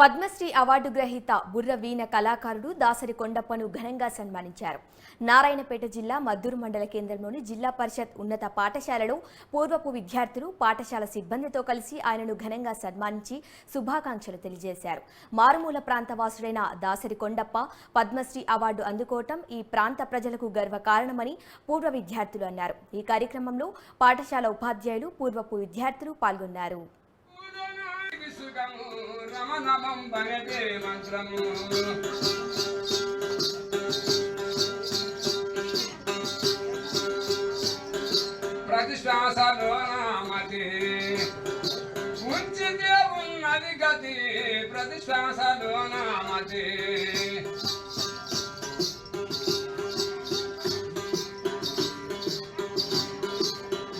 Padmashri award గ్రహీత బుర్ర వీణ కళాకారుడు దాసరి కొండప్పను ఘనంగా సన్మానించారు. నారాయణపేట జిల్లా మద్దూరు మండల కేంద్రంలోని జిల్లా పరిషత్ ఉన్నత పాఠశాలలో పూర్వపు విద్యార్థులు పాఠశాల సిబ్బందితో కలిసి ఆయనను ఘనంగా సన్మానించి శుభాకాంక్షలు తెలియజేశారు. మారుమూల ప్రాంతవాసుడైన దాసరి కొండప్ప పద్మశ్రీ అవార్డు అందుకోవటం ఈ ప్రాంత ప్రజలకు గర్వకారణమని పూర్వ విద్యార్థులు అన్నారు. ఈ కార్యక్రమంలో పాఠశాల ఉపాధ్యాయులు పూర్వపు విద్యార్థులు పాల్గొన్నారు. రమణమం భగతే మంత్రము ప్రతిశ్వాసలో నామతి ఉంచితే ఉన్నది గతి ప్రతిశ్వాసలో నామతి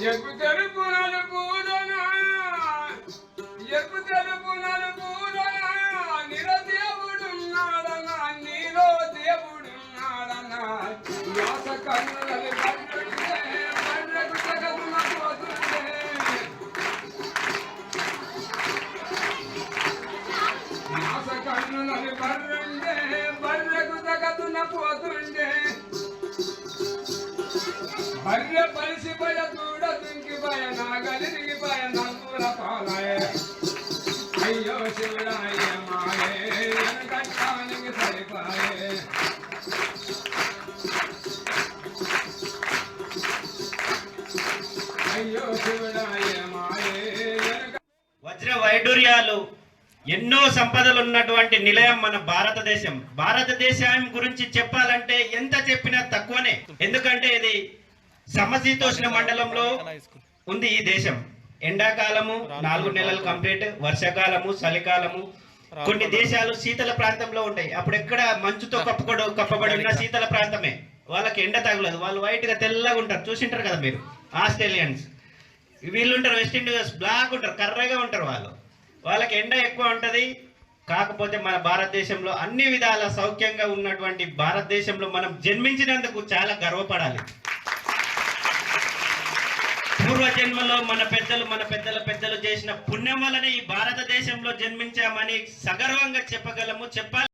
ఎప్పు తెలుపు నలుపు ఎప్పు బర్రె పలిసి పయ చూడ దుంకి పయ నాగలిరిగి పయ నందుల పాలయ అయ్యో శివరాయ వజ్ర వైడూర్యాలు ఎన్నో సంపదలు ఉన్నటువంటి నిలయం మన భారతదేశం. భారతదేశం గురించి చెప్పాలంటే ఎంత చెప్పినా తక్కువనే. ఎందుకంటే ఇది సమశీతోష్ణ మండలంలో ఉంది ఈ దేశం. ఎండాకాలము నాలుగు నెలలు కంప్లీట్ వర్షాకాలము చలికాలము. కొన్ని దేశాలు శీతల ప్రాంతంలో ఉంటాయి. అప్పుడు ఎక్కడ మంచుతో కప్పుకోడు కప్పబడి ఉన్న శీతల ప్రాంతమే. వాళ్ళకి ఎండ తగలదు. వాళ్ళు వైట్గా తెల్లగా ఉంటారు. చూసింటారు కదా మీరు? ఆస్ట్రేలియన్స్. వీళ్ళు ఉంటారు వెస్ట్ ఇండీస్ బ్లాక్ ఉంటారు కర్రగా ఉంటారు వాళ్ళు. వాళ్ళకి ఎండ ఎక్కువ ఉంటుంది. కాకపోతే మన భారతదేశంలో అన్ని విధాల సౌఖ్యంగా ఉన్నటువంటి భారతదేశంలో మనం జన్మించినందుకు చాలా గర్వపడాలి. పూర్వ జన్మలో మన పెద్దలు మన పెద్దల పెద్దలు చేసిన పుణ్యం వలన ఈ భారతదేశంలో జన్మించామని సగర్వంగా చెప్పగలము చెప్పాలి.